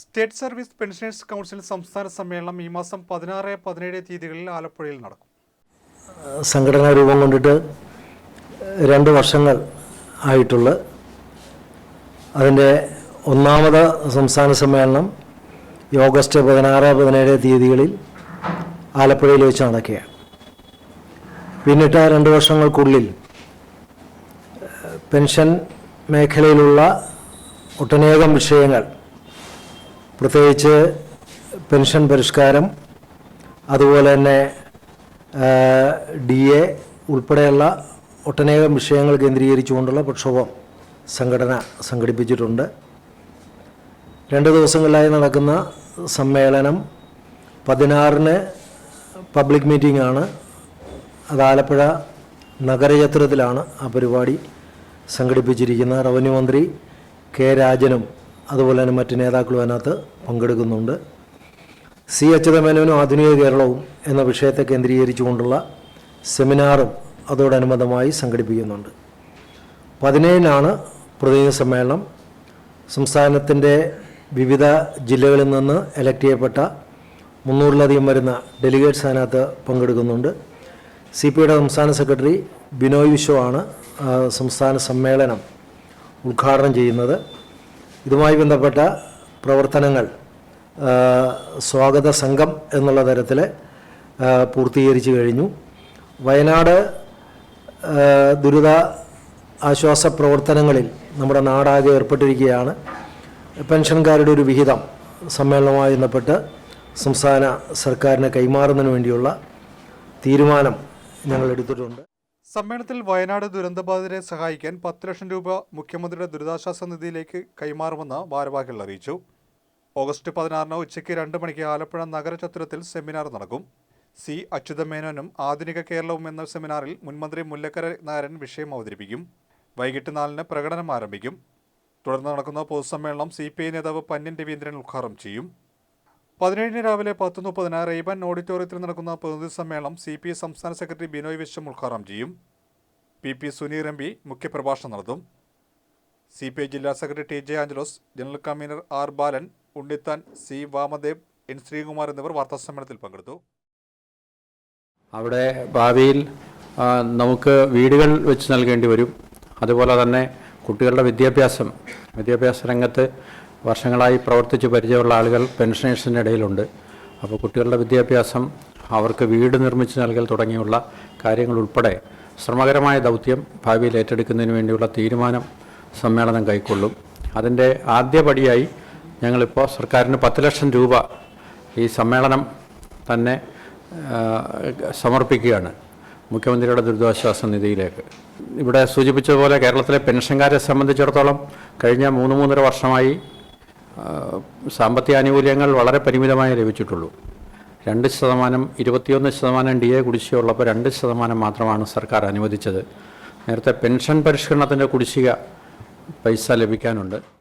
State service pensioners council സംസ്ഥാന സമ്മേളനം ഈ മാസം പതിനാറ് പതിനേഴ് തീയതികളിൽ ആലപ്പുഴയിൽ നടക്കും. സംഘടനാ രൂപം കൊണ്ടിട്ട് രണ്ട് വർഷങ്ങൾ ആയിട്ടുള്ള അതിന്റെ ഒന്നാമത് സംസ്ഥാന സമ്മേളനം ഈ ഓഗസ്റ്റ് പതിനാറ് പതിനേഴ് തീയതികളിൽ ആലപ്പുഴയിൽ വെച്ച് നടക്കുകയാണ്. പിന്നിട്ട രണ്ട് വർഷങ്ങൾക്കുള്ളിൽ പെൻഷൻ മേഖലയിലുള്ള ഒട്ടനേകം വിഷയങ്ങൾ പ്രത്യേകിച്ച് പെൻഷൻ പരിഷ്കാരം അതുപോലെ തന്നെ ഡി എ ഉൾപ്പെടെയുള്ള ഒട്ടനേകം വിഷയങ്ങൾ കേന്ദ്രീകരിച്ചുകൊണ്ടുള്ള പ്രക്ഷോഭം സംഘടന സംഘടിപ്പിച്ചിട്ടുണ്ട്. രണ്ട് ദിവസങ്ങളിലായി നടക്കുന്ന സമ്മേളനം പതിനാറിന് പബ്ലിക് മീറ്റിംഗ് ആണ് അത് ആലപ്പുഴ നഗരചത്രത്തിലാണ് ആ പരിപാടി സംഘടിപ്പിച്ചിരിക്കുന്നത്. റവന്യൂ മന്ത്രി കെ രാജനും അതുപോലെ തന്നെ മറ്റ് നേതാക്കളും അതിനകത്ത് പങ്കെടുക്കുന്നുണ്ട്. സി അച്യുതമേനോനും ആധുനിക കേരളവും എന്ന വിഷയത്തെ കേന്ദ്രീകരിച്ചുകൊണ്ടുള്ള സെമിനാറും അതോടനുബന്ധമായി സംഘടിപ്പിക്കുന്നുണ്ട്. പതിനേഴിനാണ് പ്രതിനിധി സമ്മേളനം. സംസ്ഥാനത്തിന്റെ വിവിധ ജില്ലകളിൽ നിന്ന് എലക്ട് ചെയ്യപ്പെട്ട മുന്നൂറിലധികം വരുന്ന ഡെലിഗേറ്റ്സ് അതിനകത്ത് പങ്കെടുക്കുന്നുണ്ട്. സി പി ഐയുടെ സംസ്ഥാന സെക്രട്ടറി ബിനോയ് വിശ്വമാണ് സംസ്ഥാന സമ്മേളനം ഉദ്ഘാടനം ചെയ്യുന്നത്. ഇതുമായി ബന്ധപ്പെട്ട പ്രവർത്തനങ്ങൾ സ്വാഗത സംഘം എന്നുള്ള തരത്തിൽ പൂർത്തീകരിച്ചു കഴിഞ്ഞു. വയനാട് ദുരിത ആശ്വാസ പ്രവർത്തനങ്ങളിൽ നമ്മുടെ നാടാകെ ഏർപ്പെട്ടിരിക്കുകയാണ്. പെൻഷൻകാരുടെ ഒരു വിഹിതം സമ്മേളനവുമായി ബന്ധപ്പെട്ട് സംസ്ഥാന സർക്കാരിന് കൈമാറുന്നതിന് വേണ്ടിയുള്ള തീരുമാനം ഞങ്ങൾ എടുത്തിട്ടുണ്ട്. സമ്മേളനത്തിൽ വയനാട് ദുരന്തബാധിതരെ സഹായിക്കാൻ പത്ത് ലക്ഷം രൂപ മുഖ്യമന്ത്രിയുടെ ദുരിതാശ്വാസ നിധിയിലേക്ക് കൈമാറുമെന്ന് ഭാരവാഹികൾ അറിയിച്ചു. ഓഗസ്റ്റ് പതിനാറിന് ഉച്ചയ്ക്ക് രണ്ട് മണിക്ക് ആലപ്പുഴ നഗരചത്രത്തിൽ സെമിനാർ നടക്കും. സി അച്യുതമേനോനും ആധുനിക കേരളവും എന്ന സെമിനാറിൽ മുൻമന്ത്രി മുല്ലക്കര നായരൻ വിഷയം അവതരിപ്പിക്കും. വൈകിട്ട് നാലിന് പ്രകടനം ആരംഭിക്കും. തുടർന്ന് നടക്കുന്ന പൊതുസമ്മേളനം സി പി ഐ നേതാവ് പന്യൻ രവീന്ദ്രൻ ഉദ്ഘാടനം ചെയ്യും. പതിനേഴിന് രാവിലെ പത്ത് മുപ്പതിന് റെയ്ബൻ ഓഡിറ്റോറിയത്തിൽ നടക്കുന്ന പ്രതിനിധി സമ്മേളനം സി പി സംസ്ഥാന സെക്രട്ടറി ബിനോയ് വിശ്വം ഉദ്ഘാടനം ചെയ്യും. P P Suneer M P മുഖ്യപ്രഭാഷണം നടത്തും. സി പി ഐ ജില്ലാ secretary T J Anjalose general convener R Balan Unnithan C Vamadev N Sreekumar എന്നിവർ വാർത്താസമ്മേളനത്തിൽ പങ്കെടുത്തു. അവിടെ ഭാവിയിൽ നമുക്ക് വീടുകൾ വെച്ച് നൽകേണ്ടി വരും. അതുപോലെ തന്നെ കുട്ടികളുടെ വിദ്യാഭ്യാസം വിദ്യാഭ്യാസ രംഗത്ത് വർഷങ്ങളായി പ്രവർത്തിച്ച് പരിചയമുള്ള ആളുകൾ പെൻഷനേഴ്സിന്റെ ഇടയിലുണ്ട്. അപ്പോൾ കുട്ടികളുടെ വിദ്യാഭ്യാസം അവർക്ക് വീട് നിർമ്മിച്ച് നൽകൽ തുടങ്ങിയുള്ള കാര്യങ്ങൾ ഉൾപ്പെടെ ശ്രമകരമായ ദൗത്യം ഭാവിയിൽ ഏറ്റെടുക്കുന്നതിന് വേണ്ടിയുള്ള തീരുമാനം സമ്മേളനം കൈക്കൊള്ളും. അതിന്റെ ആദ്യപടിയായി ഞങ്ങളിപ്പോൾ സർക്കാരിന് പത്ത് ലക്ഷം രൂപ ഈ സമ്മേളനം തന്നെ സമർപ്പിക്കുകയാണ് മുഖ്യമന്ത്രിയുടെ ദുരിതാശ്വാസ നിധിയിലേക്ക്. ഇവിടെ സൂചിപ്പിച്ചതുപോലെ കേരളത്തിലെ പെൻഷൻകാരെ സംബന്ധിച്ചിടത്തോളം കഴിഞ്ഞ മൂന്ന് മൂന്നര വർഷമായി സാമ്പത്തിക ആനുകൂല്യങ്ങൾ വളരെ പരിമിതമായി ലഭിച്ചിട്ടുള്ളൂ. രണ്ട് ശതമാനം ഇരുപത്തിയൊന്ന് ശതമാനം ഡി എ കുടിശ്ശികയുള്ളപ്പോൾ രണ്ട് ശതമാനം മാത്രമാണ് സർക്കാർ അനുവദിച്ചത്. നേരത്തെ പെൻഷൻ പരിഷ്കരണത്തിന്റെ കുടിശ്ശിക പൈസ ലഭിക്കാനുണ്ട്.